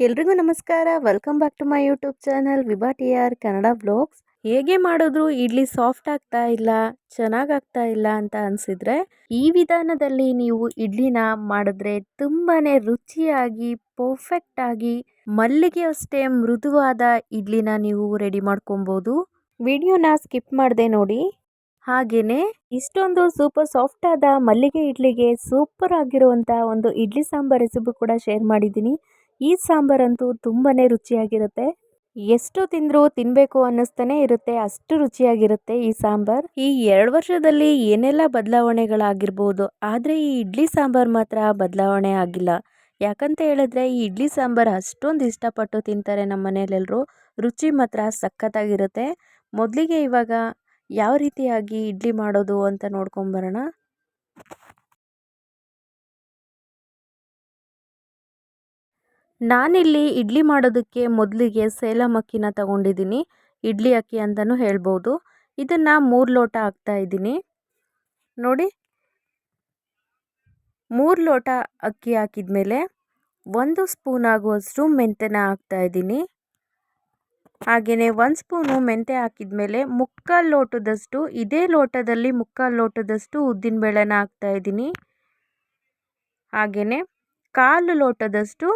ಎಲ್ರಿಗೂ ನಮಸ್ಕಾರ. Welcome back to my YouTube channel Vibha T R Kannada blogs ಹೇಗೆ ಮಾಡಿದ್ರು? ಇಡ್ಲಿ ಸಾಫ್ಟ್ ಆಗ್ತಾ ಇಲ್ಲ ಚೆನ್ನಾಗಾಗ್ತಾ ಇಲ್ಲ ಅಂತ ಅನಿಸಿದ್ರೆ, ಈ ವಿಧಾನದಲ್ಲಿ ನೀವು ಇಡ್ಲಿನ ಮಾಡಿದ್ರೆ ತುಂಬಾನೇ ರುಚಿಯಾಗಿ ಪರ್ಫೆಕ್ಟ್ ಆಗಿ, ಮಲ್ಲಿಗೆ ಅಷ್ಟೇ ಮೃದುವಾದ ಇಡ್ಲಿನ ನೀವು ರೆಡಿ ಮಾಡ್ಕೊಬೋದು. ವಿಡಿಯೋನ ಸ್ಕಿಪ್ ಮಾಡದೆ ನೋಡಿ. ಹಾಗೇನೆ, ಇಷ್ಟೊಂದು ಸೂಪರ್ ಸಾಫ್ಟ್ ಆದ ಮಲ್ಲಿಗೆ ಇಡ್ಲಿಗೆ ಸೂಪರ್ ಆಗಿರುವಂತಹ ಒಂದು ಇಡ್ಲಿ ಸಾಂಬಾರ್ ರೆಸಿಪಿ ಕೂಡ ಶೇರ್ ಮಾಡಿದ್ದೀನಿ. ಈ ಸಾಂಬಾರಂತೂ ತುಂಬಾ ರುಚಿಯಾಗಿರುತ್ತೆ. ಎಷ್ಟು ತಿಂದರೂ ತಿನ್ನಬೇಕು ಅನ್ನಿಸ್ತಾನೆ ಇರುತ್ತೆ, ಅಷ್ಟು ರುಚಿಯಾಗಿರುತ್ತೆ ಈ ಸಾಂಬಾರ್. ಈ ಎರಡು ವರ್ಷದಲ್ಲಿ ಏನೆಲ್ಲ ಬದಲಾವಣೆಗಳಾಗಿರ್ಬೋದು, ಆದರೆ ಈ ಇಡ್ಲಿ ಸಾಂಬಾರ್ ಮಾತ್ರ ಬದಲಾವಣೆ ಆಗಿಲ್ಲ. ಯಾಕಂತ ಹೇಳಿದ್ರೆ, ಈ ಇಡ್ಲಿ ಸಾಂಬಾರ್ ಅಷ್ಟೊಂದು ಇಷ್ಟಪಟ್ಟು ತಿಂತಾರೆ ನಮ್ಮ ಮನೆಯಲ್ಲೆಲ್ಲರೂ ರುಚಿ ಮಾತ್ರ ಸಖತ್ತಾಗಿರುತ್ತೆ. ಮೊದಲಿಗೆ ಇವಾಗ ಯಾವ ರೀತಿಯಾಗಿ ಇಡ್ಲಿ ಮಾಡೋದು ಅಂತ ನೋಡ್ಕೊಂಬರೋಣ ನಾನಿಲ್ಲಿ ಇಡ್ಲಿ ಮಾಡೋದಕ್ಕೆ ಮೊದಲಿಗೆ ಸೇಲಂ ಅಕ್ಕಿನ ತಗೊಂಡಿದ್ದೀನಿ. ಇಡ್ಲಿ ಅಕ್ಕಿ ಅಂತಲೂ ಹೇಳ್ಬೋದು. ಇದನ್ನು ಮೂರು ಲೋಟ ಹಾಕ್ತಾ ಇದ್ದೀನಿ. ನೋಡಿ. ಮೂರು ಲೋಟ ಅಕ್ಕಿ ಹಾಕಿದ ಮೇಲೆ ಒಂದು ಸ್ಪೂನ್ ಆಗುವಷ್ಟು ಮೆಂತ್ಯನ ಹಾಕ್ತಾ ಇದ್ದೀನಿ. ಹಾಗೆಯೇ ಒಂದು ಸ್ಪೂನು ಮೆಂತ್ಯ ಹಾಕಿದ ಮೇಲೆ ಮುಕ್ಕಾಲು ಲೋಟದಷ್ಟು, ಇದೇ ಲೋಟದಲ್ಲಿ ಮುಕ್ಕಾಲು ಲೋಟದಷ್ಟು ಉದ್ದಿನಬೇಳೆನ ಹಾಕ್ತಾ ಇದ್ದೀನಿ. ಹಾಗೆಯೇ ಕಾಲು ಲೋಟದಷ್ಟು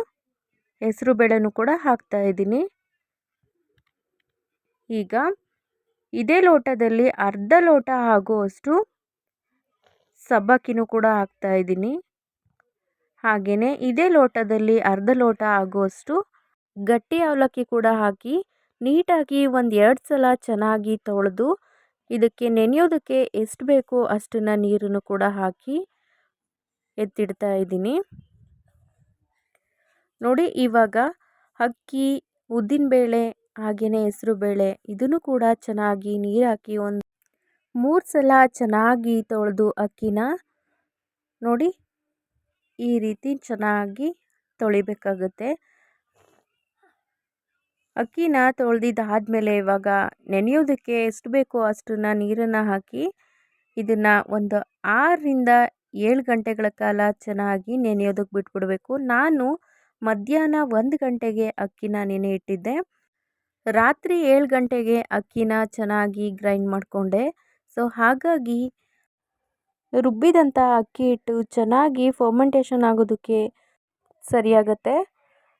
ಹೆಸರು ಬೇಳೆನೂ ಕೂಡ ಹಾಕ್ತಾ ಇದ್ದೀನಿ. ಈಗ ಇದೇ ಲೋಟದಲ್ಲಿ ಅರ್ಧ ಲೋಟ ಆಗುವಷ್ಟು ಸಬ್ಬಕ್ಕಿನೂ ಕೂಡ ಹಾಕ್ತಾ ಇದ್ದೀನಿ. ಹಾಗೆಯೇ ಇದೇ ಲೋಟದಲ್ಲಿ ಅರ್ಧ ಲೋಟ ಆಗುವಷ್ಟು ಗಟ್ಟಿ ಅವಲಕ್ಕಿ ಕೂಡ ಹಾಕಿ ನೀಟಾಗಿ ಒಂದು ಎರಡು ಸಲ ಚೆನ್ನಾಗಿ ತೊಳೆದು ಇದಕ್ಕೆ ನೆನೆಯೋದಕ್ಕೆ ಎಷ್ಟು ಬೇಕೋ ಅಷ್ಟನ್ನು ನೀರನ್ನು ಕೂಡ ಹಾಕಿ ಎತ್ತಿಡ್ತಾ ಇದ್ದೀನಿ. ನೋಡಿ ಇವಾಗ ಅಕ್ಕಿ ಉದ್ದಿನಬೇಳೆ ಹಾಗೆಯೇ ಹೆಸರು ಬೇಳೆ ಇದನ್ನು ಕೂಡ ಚೆನ್ನಾಗಿ ನೀರು ಹಾಕಿ ಒಂದು ಮೂರು ಸಲ ಚೆನ್ನಾಗಿ ತೊಳೆದು ಅಕ್ಕಿನ ನೋಡಿ ಈ ರೀತಿ ಚೆನ್ನಾಗಿ ತೊಳಿಬೇಕಾಗುತ್ತೆ. ಅಕ್ಕಿನ ತೊಳೆದಿದ್ದಾದಮೇಲೆ ಇವಾಗ ನೆನೆಯೋದಕ್ಕೆ ಎಷ್ಟು ಬೇಕೋ ಅಷ್ಟನ್ನು ನೀರನ್ನು ಹಾಕಿ ಇದನ್ನು ಒಂದು ಆರರಿಂದ ಏಳು ಗಂಟೆಗಳ ಕಾಲ ಚೆನ್ನಾಗಿ ನೆನೆಯೋದಕ್ಕೆ ಬಿಟ್ಬಿಡಬೇಕು. ನಾನು ಮಧ್ಯಾಹ್ನ ಒಂದು ಗಂಟೆಗೆ ಅಕ್ಕಿನ ನೆನೆ ಇಟ್ಟಿದ್ದೆ. ರಾತ್ರಿ ಏಳು ಗಂಟೆಗೆ ಅಕ್ಕಿನ ಚೆನ್ನಾಗಿ ಗ್ರೈಂಡ್ ಮಾಡಿಕೊಂಡೆ. ಸೊ ಹಾಗಾಗಿ ರುಬ್ಬಿದಂಥ ಅಕ್ಕಿ ಹಿಟ್ಟು ಚೆನ್ನಾಗಿ ಫರ್ಮೆಂಟೇಷನ್ ಆಗೋದಕ್ಕೆ ಸರಿಯಾಗತ್ತೆ.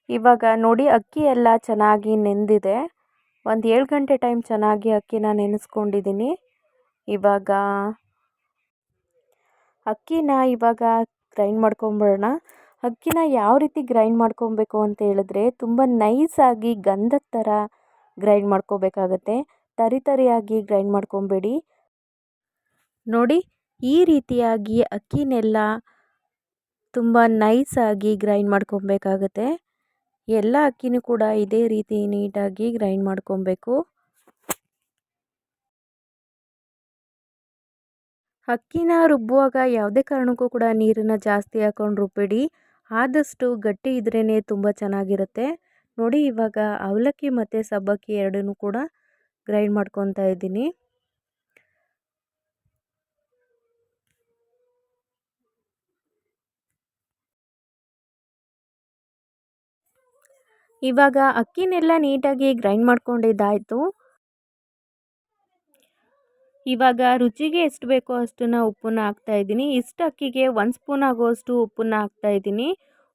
ಇವಾಗ ನೋಡಿ ಅಕ್ಕಿ ಎಲ್ಲ ಚೆನ್ನಾಗಿ ನೆಂದಿದೆ. ಒಂದು ಏಳು ಗಂಟೆ ಟೈಮ್ ಚೆನ್ನಾಗಿ ಅಕ್ಕಿನ ನೆನೆಸ್ಕೊಂಡಿದ್ದೀನಿ ಇವಾಗ ಅಕ್ಕಿನ ಇವಾಗ ಗ್ರೈಂಡ್ ಮಾಡ್ಕೊಂಬಿಡೋಣ. ಅಕ್ಕಿನ ಯಾವ ರೀತಿ ಗ್ರೈಂಡ್ ಮಾಡ್ಕೊಬೇಕು ಅಂತ ಹೇಳಿದ್ರೆ ತುಂಬ ನೈಸಾಗಿ ಗಂಧದ ಥರ ಗ್ರೈಂಡ್ ಮಾಡ್ಕೋಬೇಕಾಗತ್ತೆ. ತರಿ ತರಿಯಾಗಿ ಗ್ರೈಂಡ್ ಮಾಡ್ಕೊಬೇಡಿ. ನೋಡಿ, ಈ ರೀತಿಯಾಗಿ ಅಕ್ಕಿನೆಲ್ಲ ತುಂಬ ನೈಸಾಗಿ ಗ್ರೈಂಡ್ ಮಾಡ್ಕೊಬೇಕಾಗತ್ತೆ. ಎಲ್ಲ ಅಕ್ಕಿನೂ ಕೂಡ ಇದೇ ರೀತಿ ನೀಟಾಗಿ ಗ್ರೈಂಡ್ ಮಾಡ್ಕೊಬೇಕು. ಅಕ್ಕಿನ ರುಬ್ಬುವಾಗ ಯಾವುದೇ ಕಾರಣಕ್ಕೂ ಕೂಡ ನೀರನ್ನು ಜಾಸ್ತಿ ಹಾಕೊಂಡು ರುಬ್ಬೇಡಿ. ಆದಷ್ಟು ಗಟ್ಟಿ ಇದ್ರೇ ತುಂಬ ಚೆನ್ನಾಗಿರುತ್ತೆ. ನೋಡಿ ಇವಾಗ ಅವಲಕ್ಕಿ ಮತ್ತು ಸಬ್ಬಕ್ಕಿ ಎರಡನ್ನೂ ಕೂಡ ಗ್ರೈಂಡ್ ಮಾಡ್ಕೊತಾ ಇದ್ದೀನಿ. ಇವಾಗ ಅಕ್ಕಿನೆಲ್ಲ ನೀಟಾಗಿ ಗ್ರೈಂಡ್ ಮಾಡ್ಕೊಂಡಿದ್ದಾಯಿತು. ಇವಾಗ ರುಚಿಗೆ ಎಷ್ಟು ಬೇಕೋ ಅಷ್ಟನ್ನು ಉಪ್ಪನ್ನ ಹಾಕ್ತಾಯಿದ್ದೀನಿ ಇಷ್ಟು ಅಕ್ಕಿಗೆ ಒಂದು ಸ್ಪೂನ್ ಆಗೋಷ್ಟು ಉಪ್ಪನ್ನ ಹಾಕ್ತಾಯಿದ್ದೀನಿ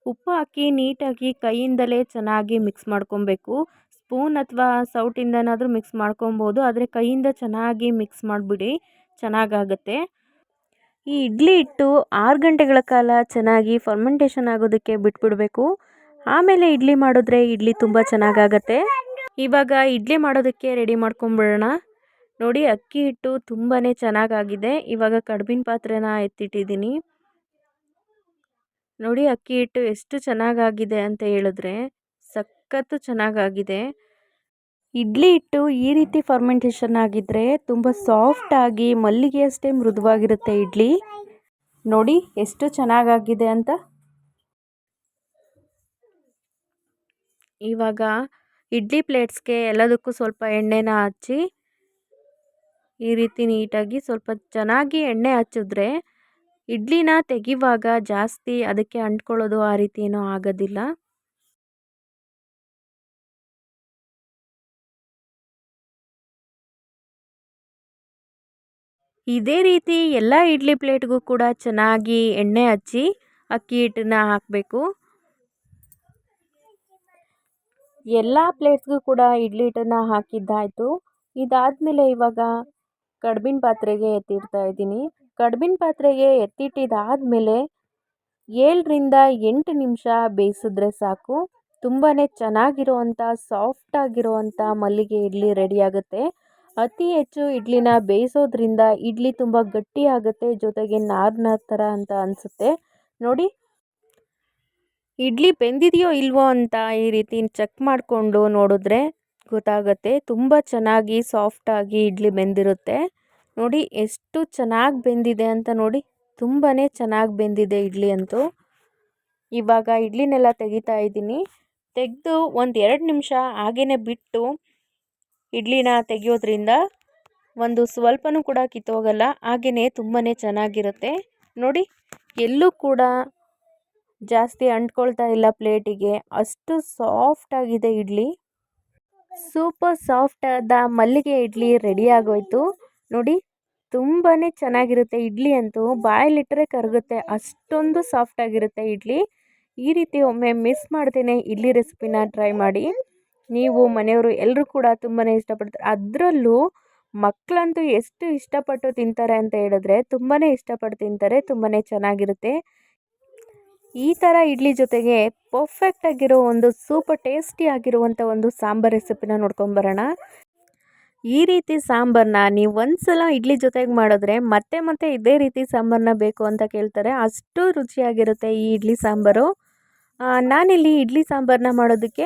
ಉಪ್ಪು ಹಾಕಿ ನೀಟಾಗಿ ಕೈಯಿಂದಲೇ ಚೆನ್ನಾಗಿ ಮಿಕ್ಸ್ ಮಾಡ್ಕೊಬೇಕು. ಸ್ಪೂನ್ ಅಥವಾ ಸೌಟಿಂದನಾದರೂ ಮಿಕ್ಸ್ ಮಾಡ್ಕೊಬೋದು. ಆದರೆ ಕೈಯಿಂದ ಚೆನ್ನಾಗಿ ಮಿಕ್ಸ್ ಮಾಡಿಬಿಡಿ. ಚೆನ್ನಾಗಾಗತ್ತೆ. ಈ ಇಡ್ಲಿ ಹಿಟ್ಟು ಆರು ಗಂಟೆಗಳ ಕಾಲ ಚೆನ್ನಾಗಿ ಫರ್ಮೆಂಟೇಷನ್ ಆಗೋದಕ್ಕೆ ಬಿಟ್ಬಿಡಬೇಕು. ಆಮೇಲೆ ಇಡ್ಲಿ ಮಾಡಿದ್ರೆ ಇಡ್ಲಿ ತುಂಬ ಚೆನ್ನಾಗಾಗತ್ತೆ. ಇವಾಗ ಇಡ್ಲಿ ಮಾಡೋದಕ್ಕೆ ರೆಡಿ ಮಾಡ್ಕೊಂಬಿಡೋಣ ನೋಡಿ ಅಕ್ಕಿ ಹಿಟ್ಟು ತುಂಬಾ ಚೆನ್ನಾಗಾಗಿದೆ. ಇವಾಗ ಕಡ್ಬಿನ ಪಾತ್ರೆನ ಎತ್ತಿಟ್ಟಿದ್ದೀನಿ. ನೋಡಿ ಅಕ್ಕಿ ಹಿಟ್ಟು ಎಷ್ಟು ಚೆನ್ನಾಗಾಗಿದೆ ಅಂತ ಹೇಳಿದ್ರೆ ಸಖತ್ತು ಚೆನ್ನಾಗಾಗಿದೆ. ಇಡ್ಲಿ ಹಿಟ್ಟು ಈ ರೀತಿ ಫರ್ಮೆಂಟೇಷನ್ ಆಗಿದ್ದರೆ ತುಂಬ ಸಾಫ್ಟಾಗಿ ಮಲ್ಲಿಗೆ ಅಷ್ಟೇ ಮೃದುವಾಗಿರುತ್ತೆ ಇಡ್ಲಿ. ನೋಡಿ ಎಷ್ಟು ಚೆನ್ನಾಗಾಗಿದೆ ಅಂತ. ಇವಾಗ ಇಡ್ಲಿ ಪ್ಲೇಟ್ಸ್ಗೆ ಎಲ್ಲದಕ್ಕೂ ಸ್ವಲ್ಪ ಎಣ್ಣೆನ ಹಚ್ಚಿ ಈ ರೀತಿ ನೀಟಾಗಿ ಸ್ವಲ್ಪ ಚೆನ್ನಾಗಿ ಎಣ್ಣೆ ಹಚ್ಚಿದ್ರೆ ಇಡ್ಲಿನ ತೆಗೆಯುವಾಗ ಜಾಸ್ತಿ ಅದಕ್ಕೆ ಅಂಟ್ಕೊಳ್ಳೋದು ಆ ರೀತಿ ಏನೂ ಆಗೋದಿಲ್ಲ. ಇದೇ ರೀತಿ ಎಲ್ಲ ಇಡ್ಲಿ ಪ್ಲೇಟ್ಗೂ ಕೂಡ ಚೆನ್ನಾಗಿ ಎಣ್ಣೆ ಹಚ್ಚಿ ಅಕ್ಕಿ ಹಿಟ್ಟನ್ನ ಹಾಕಬೇಕು. ಎಲ್ಲ ಪ್ಲೇಟ್ಸ್ಗೂ ಕೂಡ ಇಡ್ಲಿ ಹಿಟ್ಟನ್ನು ಹಾಕಿದ್ದಾಯಿತು. ಇದಾದ ಮೇಲೆ ಇವಾಗ ಕಡ್ಬಿನ ಪಾತ್ರೆಗೆ ಎತ್ತಿಡ್ತಾ ಇದ್ದೀನಿ. ಕಡ್ಬಿನ ಪಾತ್ರೆಗೆ ಎತ್ತಿಟ್ಟಿದ್ದಾದಮೇಲೆ ಏಳರಿಂದ ಎಂಟು ನಿಮಿಷ ಬೇಯಿಸಿದ್ರೆ ಸಾಕು. ತುಂಬಾ ಚೆನ್ನಾಗಿರುವಂಥ ಸಾಫ್ಟಾಗಿರುವಂಥ ಮಲ್ಲಿಗೆ ಇಡ್ಲಿ ರೆಡಿ ಆಗುತ್ತೆ. ಅತಿ ಹೆಚ್ಚು ಇಡ್ಲಿನ ಬೇಯಿಸೋದ್ರಿಂದ ಇಡ್ಲಿ ತುಂಬ ಗಟ್ಟಿ ಆಗುತ್ತೆ, ಜೊತೆಗೆ ನಾರ್ ಥರ ಅಂತ ಅನಿಸುತ್ತೆ. ನೋಡಿ. ಇಡ್ಲಿ ಬೆಂದಿದೆಯೋ ಇಲ್ವೋ ಅಂತ ಈ ರೀತಿ ಚೆಕ್ ಮಾಡಿಕೊಂಡು ನೋಡಿದ್ರೆ ಗೊತ್ತಾಗುತ್ತೆ. ತುಂಬ ಚೆನ್ನಾಗಿ ಸಾಫ್ಟಾಗಿ ಇಡ್ಲಿ ಬೆಂದಿರುತ್ತೆ. ನೋಡಿ ಎಷ್ಟು ಚೆನ್ನಾಗಿ ಬೆಂದಿದೆ ಅಂತ ನೋಡಿ. ತುಂಬಾ ಚೆನ್ನಾಗಿ ಬೆಂದಿದೆ ಇಡ್ಲಿ ಅಂತೂ. ಇವಾಗ ಇಡ್ಲಿನೆಲ್ಲ ತೆಗಿತಾ ಇದ್ದೀನಿ. ತೆಗೆದು ಒಂದು ಎರಡು ನಿಮಿಷ ಹಾಗೆಯೇ ಬಿಟ್ಟು ಇಡ್ಲಿನ ತೆಗೆಯೋದ್ರಿಂದ ಒಂದು ಸ್ವಲ್ಪನೂ ಕೂಡ ಕಿತ್ತೋಗಲ್ಲ. ಹಾಗೆಯೇ ತುಂಬಾ ಚೆನ್ನಾಗಿರುತ್ತೆ. ನೋಡಿ ಎಲ್ಲೂ ಕೂಡ ಜಾಸ್ತಿ ಅಂಟ್ಕೊಳ್ತಾ ಇಲ್ಲ ಪ್ಲೇಟಿಗೆ. ಅಷ್ಟು ಸಾಫ್ಟಾಗಿದೆ ಇಡ್ಲಿ. ಸೂಪರ್ ಸಾಫ್ಟಾದ ಮಲ್ಲಿಗೆ ಇಡ್ಲಿ ರೆಡಿ ಆಗೋಯ್ತು. ನೋಡಿ ತುಂಬಾ ಚೆನ್ನಾಗಿರುತ್ತೆ ಇಡ್ಲಿ ಅಂತೂ. ಬಾಯಲ್ಲಿಟ್ಟರೆ ಕರಗುತ್ತೆ, ಅಷ್ಟೊಂದು ಸಾಫ್ಟಾಗಿರುತ್ತೆ ಇಡ್ಲಿ. ಈ ರೀತಿ ಒಮ್ಮೆ ಮಿಸ್ ಮಾಡ್ತೇನೆ ಇಡ್ಲಿ ರೆಸಿಪಿನ ಟ್ರೈ ಮಾಡಿ. ನೀವು ಮನೆಯವರು ಎಲ್ಲರೂ ಕೂಡ ತುಂಬಾ ಇಷ್ಟಪಡ್ತಾರೆ. ಅದರಲ್ಲೂ ಮಕ್ಕಳಂತೂ ಎಷ್ಟು ಇಷ್ಟಪಟ್ಟು ತಿಂತಾರೆ ಅಂತ ಹೇಳಿದ್ರೆ ತುಂಬಾ ಇಷ್ಟಪಟ್ಟು ತಿಂತಾರೆ ತುಂಬಾ ಚೆನ್ನಾಗಿರುತ್ತೆ. ಈ ಥರ ಇಡ್ಲಿ ಜೊತೆಗೆ ಪರ್ಫೆಕ್ಟ್ ಆಗಿರೋ ಒಂದು ಸೂಪರ್ ಟೇಸ್ಟಿ ಆಗಿರುವಂಥ ಒಂದು ಸಾಂಬಾರ್ ರೆಸಿಪಿನ ನೋಡ್ಕೊಂಬರೋಣ ಈ ರೀತಿ ಸಾಂಬಾರನ್ನ ನೀವು ಒಂದ್ಸಲ ಇಡ್ಲಿ ಜೊತೆಗೆ ಮಾಡಿದ್ರೆ ಮತ್ತೆ ಮತ್ತೆ ಇದೇ ರೀತಿ ಸಾಂಬಾರನ್ನ ಬೇಕು ಅಂತ ಕೇಳ್ತಾರೆ. ಅಷ್ಟು ರುಚಿಯಾಗಿರುತ್ತೆ ಈ ಇಡ್ಲಿ ಸಾಂಬಾರು. ನಾನಿಲ್ಲಿ ಇಡ್ಲಿ ಸಾಂಬಾರನ್ನ ಮಾಡೋದಕ್ಕೆ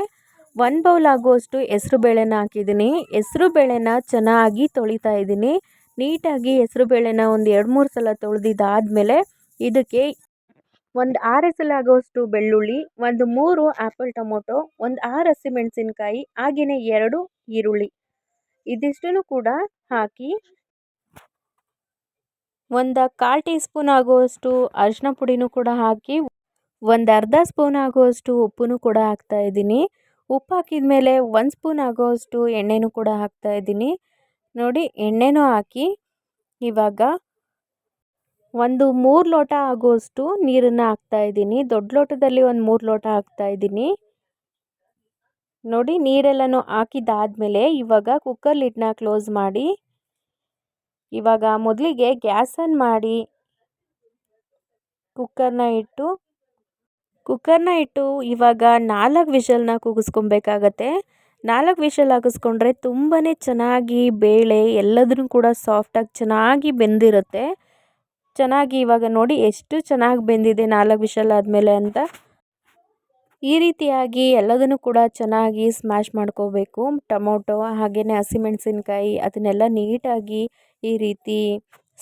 ಒನ್ ಬೌಲ್ ಆಗುವಷ್ಟು ಹೆಸ್ರು ಬೇಳೆನ ಹಾಕಿದ್ದೀನಿ. ಹೆಸ್ರು ಬೇಳೆನ ಚೆನ್ನಾಗಿ ತೊಳಿತಾ ಇದ್ದೀನಿ. ನೀಟಾಗಿ ಹೆಸ್ರು ಬೇಳೆನ ಒಂದು ಎರಡು ಮೂರು ಸಲ ತೊಳೆದಿದ್ದಾದಮೇಲೆ ಇದಕ್ಕೆ ಒಂದು ಆರು ಆಗುವಷ್ಟು ಬೆಳ್ಳುಳ್ಳಿ, ಒಂದು ಮೂರು ಆ್ಯಪಲ್ ಟೊಮೊಟೊ, ಒಂದು ಆರು ಹಸಿಮೆಣಸಿನ್ಕಾಯಿ ಹಾಗೆಯೇ ಎರಡು ಈರುಳ್ಳಿ. ಇದಿಷ್ಟನ್ನು ಕೂಡ ಹಾಕಿ ಒಂದು ಕಾಲು ಟೀ ಸ್ಪೂನ್ ಆಗುವಷ್ಟು ಅರಿಶಿನ ಪುಡಿನೂ ಕೂಡ ಹಾಕಿ, ಒಂದು ಅರ್ಧ ಸ್ಪೂನ್ ಆಗುವಷ್ಟು ಉಪ್ಪನ್ನು ಕೂಡ ಹಾಕ್ತಾ ಇದ್ದೀನಿ. ಉಪ್ಪು ಹಾಕಿದ ಮೇಲೆ ಒಂದು ಸ್ಪೂನ್ ಆಗುವಷ್ಟು ಎಣ್ಣೆನೂ ಕೂಡ ಹಾಕ್ತಾ ಇದ್ದೀನಿ. ನೋಡಿ, ಎಣ್ಣೆನೂ ಹಾಕಿ ಇವಾಗ ಒಂದು ಮೂರು ಲೋಟ ಆಗುವಷ್ಟು ನೀರನ್ನು ಹಾಕ್ತಾ ಇದ್ದೀನಿ. ದೊಡ್ಡ ಲೋಟದಲ್ಲಿ ಒಂದು ಮೂರು ಲೋಟ ಹಾಕ್ತಾ ಇದ್ದೀನಿ. ನೋಡಿ, ನೀರೆಲ್ಲನೂ ಹಾಕಿದ್ದಾದಮೇಲೆ ಇವಾಗ ಕುಕ್ಕರ್ ಲಿಡ್ನ ಕ್ಲೋಸ್ ಮಾಡಿ, ಇವಾಗ ಮೊದಲಿಗೆ ಗ್ಯಾಸನ್ನು ಮಾಡಿ ಕುಕ್ಕರ್ನ ಇಟ್ಟು ಕುಕ್ಕರ್ನ ಇಟ್ಟು ಇವಾಗ ನಾಲ್ಕು ವಿಷಲ್ನ ಕೂಗಿಸ್ಕೊಬೇಕಾಗತ್ತೆ. ನಾಲ್ಕು ವಿಷಲ್ ಹಾಕಿಸ್ಕೊಂಡ್ರೆ ತುಂಬಾ ಚೆನ್ನಾಗಿ ಬೇಳೆ ಎಲ್ಲದನ್ನು ಕೂಡ ಸಾಫ್ಟಾಗಿ ಚೆನ್ನಾಗಿ ಬೆಂದಿರುತ್ತೆ. ಚೆನ್ನಾಗಿ ಇವಾಗ ನೋಡಿ ಎಷ್ಟು ಚೆನ್ನಾಗಿ ಬೆಂದಿದೆ ನಾಲ್ಕು ವಿಷಲ್ ಆದಮೇಲೆ ಅಂತ. ಈ ರೀತಿಯಾಗಿ ಎಲ್ಲದನ್ನು ಕೂಡ ಚೆನ್ನಾಗಿ ಸ್ಮ್ಯಾಶ್ ಮಾಡ್ಕೋಬೇಕು. ಟೊಮೊಟೊ ಹಾಗೆಯೇ ಹಸಿಮೆಣಸಿನ್ಕಾಯಿ ಅದನ್ನೆಲ್ಲ ನೀಟಾಗಿ ಈ ರೀತಿ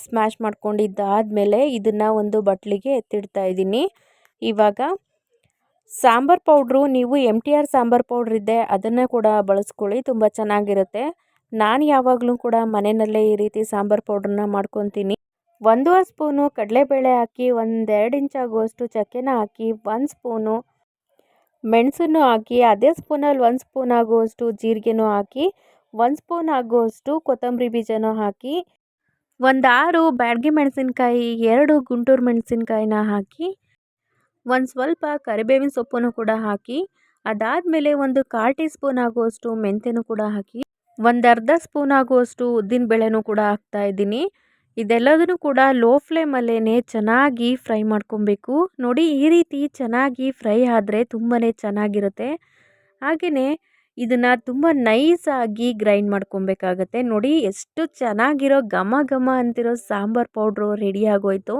ಸ್ಮ್ಯಾಶ್ ಮಾಡ್ಕೊಂಡಿದ್ದಾದಮೇಲೆ ಇದನ್ನು ಒಂದು ಬಟ್ಲಿಗೆ ಎತ್ತಿಡ್ತಾ ಇದ್ದೀನಿ. ಇವಾಗ ಸಾಂಬಾರು ಪೌಡ್ರು, ನೀವು M T R sambar powder ಇದೆ, ಅದನ್ನು ಕೂಡ ಬಳಸ್ಕೊಳ್ಳಿ, ತುಂಬ ಚೆನ್ನಾಗಿರುತ್ತೆ. ನಾನು ಯಾವಾಗಲೂ ಕೂಡ ಮನೆಯಲ್ಲೇ ಈ ರೀತಿ ಸಾಂಬಾರು ಪೌಡ್ರನ್ನ ಮಾಡ್ಕೊತೀನಿ. ಒಂದೂವರೆ ಸ್ಪೂನು ಕಡಲೆಬೇಳೆ ಹಾಕಿ, ಒಂದೆರಡು ಇಂಚ್ ಆಗುವಷ್ಟು ಚಕ್ಕೆನ ಹಾಕಿ, ಒಂದು ಸ್ಪೂನು ಮೆಣಸನ್ನು ಹಾಕಿ, ಅದೇ ಸ್ಪೂನಲ್ಲಿ ಒಂದು ಸ್ಪೂನ್ ಆಗುವಷ್ಟು ಜೀರಿಗೆನೂ ಹಾಕಿ, ಒಂದು ಸ್ಪೂನ್ ಆಗುವಷ್ಟು ಕೊತ್ತಂಬರಿ ಬೀಜನೂ ಹಾಕಿ, ಒಂದು ಆರು ಬ್ಯಾಡಗಿ ಮೆಣಸಿನ್ಕಾಯಿ, ಎರಡು ಗುಂಟೂರು ಮೆಣಸಿನ್ಕಾಯಿನ ಹಾಕಿ, ಒಂದು ಸ್ವಲ್ಪ ಕರಿಬೇವಿನ ಸೊಪ್ಪನ್ನು ಕೂಡ ಹಾಕಿ, ಅದಾದಮೇಲೆ ಒಂದು ಕಾಲು ಟೀ ಸ್ಪೂನ್ ಆಗುವಷ್ಟು ಮೆಂತ್ಯನೂ ಕೂಡ ಹಾಕಿ, ಒಂದು ಅರ್ಧ ಸ್ಪೂನ್ ಆಗುವಷ್ಟು ಉದ್ದಿನಬೇಳೆನೂ ಕೂಡ ಹಾಕ್ತಾ ಇದ್ದೀನಿ. ಇದೆಲ್ಲದನ್ನು ಕೂಡ ಲೋ ಫ್ಲೇಮಲ್ಲೇ ಚೆನ್ನಾಗಿ ಫ್ರೈ ಮಾಡ್ಕೊಬೇಕು. ನೋಡಿ ಈ ರೀತಿ ಚೆನ್ನಾಗಿ ಫ್ರೈ ಆದರೆ ತುಂಬಾ ಚೆನ್ನಾಗಿರುತ್ತೆ. ಹಾಗೆಯೇ ಇದನ್ನು ತುಂಬ ನೈಸಾಗಿ ಗ್ರೈಂಡ್ ಮಾಡ್ಕೊಬೇಕಾಗತ್ತೆ. ನೋಡಿ ಎಷ್ಟು ಚೆನ್ನಾಗಿರೋ ಘಮ ಘಮ ಅಂತಿರೋ ಸಾಂಬಾರು ಪೌಡ್ರು ರೆಡಿ ಆಗೋಯ್ತು.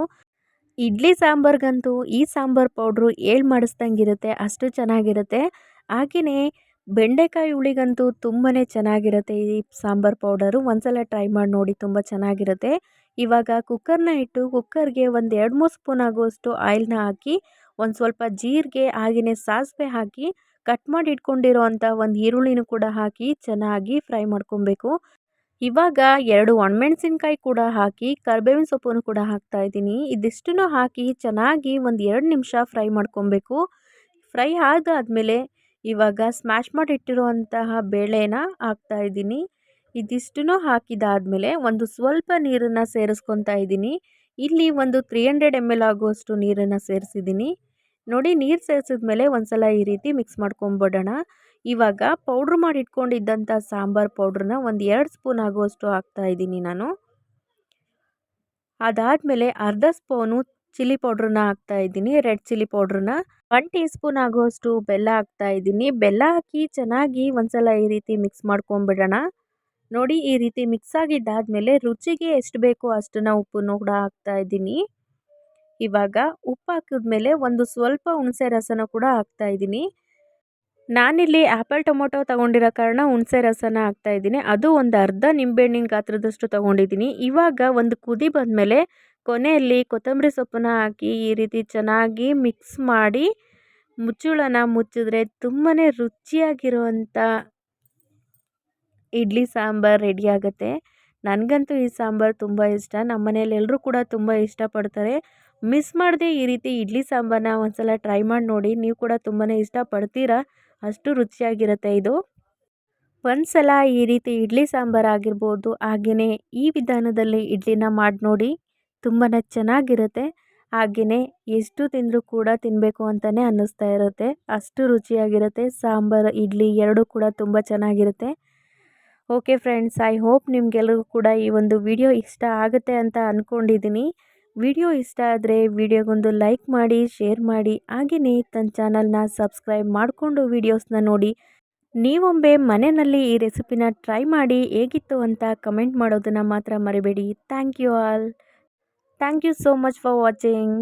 ಇಡ್ಲಿ ಸಾಂಬಾರ್ಗಂತೂ ಈ ಸಾಂಬಾರು ಪೌಡ್ರು ಏಳು ಮಾಡಿಸ್ದಂಗಿರುತ್ತೆ, ಅಷ್ಟು ಚೆನ್ನಾಗಿರುತ್ತೆ. ಹಾಗೆಯೇ ಬೆಂಡೆಕಾಯಿ ಹುಳಿಗಂತೂ ತುಂಬಾ ಚೆನ್ನಾಗಿರುತ್ತೆ ಈ ಸಾಂಬಾರು ಪೌಡರು. ಒಂದ್ಸಲ ಟ್ರೈ ಮಾಡಿ ನೋಡಿ ತುಂಬ ಚೆನ್ನಾಗಿರುತ್ತೆ. ಇವಾಗ ಕುಕ್ಕರ್ನ ಇಟ್ಟು ಕುಕ್ಕರ್ಗೆ ಒಂದು ಎರಡು ಮೂರು ಸ್ಪೂನ್ ಆಗುವಷ್ಟು ಆಯಿಲ್ನ ಹಾಕಿ, ಒಂದು ಸ್ವಲ್ಪ ಜೀರಿಗೆ ಹಾಗೆಯೇ ಸಾಸಿವೆ ಹಾಕಿ ಕಟ್ ಮಾಡಿ ಇಟ್ಕೊಂಡಿರೋ ಅಂಥ ಒಂದು ಈರುಳ್ಳಿನೂ ಕೂಡ ಹಾಕಿ ಚೆನ್ನಾಗಿ ಫ್ರೈ ಮಾಡ್ಕೊಬೇಕು. ಇವಾಗ ಎರಡು ಒಣಮೆಣಸಿನ್ಕಾಯಿ ಕೂಡ ಹಾಕಿ ಕರ್ಬೇವಿನ ಸೊಪ್ಪನ್ನು ಕೂಡ ಹಾಕ್ತಾ ಇದ್ದೀನಿ. ಇದಿಷ್ಟನ್ನು ಹಾಕಿ ಚೆನ್ನಾಗಿ ಒಂದು ಎರಡು ನಿಮಿಷ ಫ್ರೈ ಮಾಡ್ಕೊಬೇಕು. ಫ್ರೈ ಆದಾದಮೇಲೆ ಇವಾಗ ಸ್ಮ್ಯಾಶ್ ಮಾಡಿಟ್ಟಿರುವಂತಹ ಬೇಳೆನ ಹಾಕ್ತಾ ಇದ್ದೀನಿ. ಇದಿಷ್ಟನ್ನು ಹಾಕಿದಾದಮೇಲೆ ಒಂದು ಸ್ವಲ್ಪ ನೀರನ್ನು ಸೇರಿಸ್ಕೊತಾ ಇದ್ದೀನಿ. ಇಲ್ಲಿ ಒಂದು ತ್ರೀ ಹಂಡ್ರೆಡ್ ಎಂ ಎಲ್ ಆಗುವಷ್ಟು ನೀರನ್ನು ಸೇರಿಸಿದ್ದೀನಿ. ನೋಡಿ ನೀರು ಸೇರಿಸಿದ ಮೇಲೆ ಒಂದು ಸಲ ಈ ರೀತಿ ಮಿಕ್ಸ್ ಮಾಡ್ಕೊಂಬಿಡೋಣ. ಇವಾಗ ಪೌಡ್ರ್ ಮಾಡಿ ಇಟ್ಕೊಂಡಿದ್ದಂಥ ಸಾಂಬಾರು ಪೌಡ್ರನ್ನ ಒಂದು ಎರಡು ಸ್ಪೂನ್ ಆಗುವಷ್ಟು ಹಾಕ್ತಾ ಇದ್ದೀನಿ ನಾನು. ಅದಾದಮೇಲೆ ಅರ್ಧ ಸ್ಪೂನು ಚಿಲ್ಲಿ ಪೌಡ್ರನ್ನ ಹಾಕ್ತಾ ಇದ್ದೀನಿ ರೆಡ್ ಚಿಲ್ಲಿ ಪೌಡ್ರನ್ನ ಒನ್ ಟೀ ಸ್ಪೂನ್ ಆಗುವಷ್ಟು ಬೆಲ್ಲ ಹಾಕ್ತಾ ಇದ್ದೀನಿ. ಬೆಲ್ಲ ಹಾಕಿ ಚೆನ್ನಾಗಿ ಒಂದ್ಸಲ ಈ ರೀತಿ ಮಿಕ್ಸ್ ಮಾಡ್ಕೊಂಬಿಡೋಣ. ನೋಡಿ ಈ ರೀತಿ ಮಿಕ್ಸ್ ಆಗಿದ್ದಾದಮೇಲೆ ರುಚಿಗೆ ಎಷ್ಟು ಬೇಕೋ ಅಷ್ಟನ್ನು ಉಪ್ಪನ್ನು ಕೂಡ ಹಾಕ್ತಾ ಇದ್ದೀನಿ. ಇವಾಗ ಉಪ್ಪು ಹಾಕಿದ್ಮೇಲೆ ಒಂದು ಸ್ವಲ್ಪ ಹುಣಸೆ ರಸನ ಕೂಡ ಹಾಕ್ತಾ ಇದ್ದೀನಿ. ನಾನಿಲ್ಲಿ ಆ್ಯಪಲ್ ಟೊಮೊಟೊ ತೊಗೊಂಡಿರೋ ಕಾರಣ ಹುಣಸೆ ರಸನ ಹಾಕ್ತಾ ಇದ್ದೀನಿ. ಅದು ಒಂದು ಅರ್ಧ ನಿಂಬೆಹಣ್ಣಿನ ಗಾತ್ರದಷ್ಟು ತೊಗೊಂಡಿದ್ದೀನಿ. ಇವಾಗ ಒಂದು ಕುದಿ ಬಂದಮೇಲೆ ಕೊನೆಯಲ್ಲಿ ಕೊತ್ತಂಬರಿ ಸೊಪ್ಪನ್ನ ಹಾಕಿ ಈ ರೀತಿ ಚೆನ್ನಾಗಿ ಮಿಕ್ಸ್ ಮಾಡಿ ಮುಚ್ಚುಳನ ಮುಚ್ಚಿದ್ರೆ ತುಂಬಾ ರುಚಿಯಾಗಿರುವಂಥ ಇಡ್ಲಿ ಸಾಂಬಾರು ರೆಡಿ ಆಗುತ್ತೆ. ನನಗಂತೂ ಈ ಸಾಂಬಾರು ತುಂಬ ಇಷ್ಟ. ನಮ್ಮ ಮನೇಲಿ ಎಲ್ಲರೂ ಕೂಡ ತುಂಬ ಇಷ್ಟಪಡ್ತಾರೆ. ಮಿಸ್ ಮಾಡದೆ ಈ ರೀತಿ ಇಡ್ಲಿ ಸಾಂಬಾರನ್ನ ಒಂದ್ಸಲ ಟ್ರೈ ಮಾಡಿ ನೋಡಿ. ನೀವು ಕೂಡ ತುಂಬಾ ಇಷ್ಟಪಡ್ತೀರ? ಅಷ್ಟು ರುಚಿಯಾಗಿರುತ್ತೆ ಇದು. ಒಂದು ಸಲ ಈ ರೀತಿ ಇಡ್ಲಿ ಸಾಂಬಾರು ಆಗಿರ್ಬೋದು ಹಾಗೆಯೇ ಈ ವಿಧಾನದಲ್ಲಿ ಇಡ್ಲಿನ ಮಾಡಿ ನೋಡಿ ತುಂಬಾ ಚೆನ್ನಾಗಿರುತ್ತೆ. ಹಾಗೆಯೇ ಎಷ್ಟು ತಿಂದರೂ ಕೂಡ ತಿನ್ನಬೇಕು ಅಂತಲೇ ಅನ್ನಿಸ್ತಾ ಇರುತ್ತೆ. ಅಷ್ಟು ರುಚಿಯಾಗಿರುತ್ತೆ. ಸಾಂಬಾರು, ಇಡ್ಲಿ ಎರಡೂ ಕೂಡ ತುಂಬ ಚೆನ್ನಾಗಿರುತ್ತೆ. ಓಕೆ ಫ್ರೆಂಡ್ಸ್, ಐ ಹೋಪ್ ನಿಮಗೆಲ್ಲರಿಗೂ ಕೂಡ ಈ ಒಂದು ವಿಡಿಯೋ ಇಷ್ಟ ಆಗುತ್ತೆ ಅಂತ ಅಂದ್ಕೊಂಡಿದ್ದೀನಿ ವಿಡಿಯೋ ಇಷ್ಟ ಆದರೆ ವಿಡಿಯೋಗೊಂದು ಲೈಕ್ ಮಾಡಿ, ಶೇರ್ ಮಾಡಿ ಹಾಗೆಯೇ ತನ್ನ ಚಾನಲ್ನ ಸಬ್ಸ್ಕ್ರೈಬ್ ಮಾಡಿಕೊಂಡು ವೀಡಿಯೋಸ್ನ ನೋಡಿ. ನೀವೊಮ್ಮೆ ಮನೆಯಲ್ಲಿ ಈ ರೆಸಿಪಿನ ಟ್ರೈ ಮಾಡಿ ಹೇಗಿತ್ತು ಅಂತ ಕಮೆಂಟ್ ಮಾಡೋದನ್ನು ಮಾತ್ರ ಮರಿಬೇಡಿ. Thank you all. Thank you so much for watching.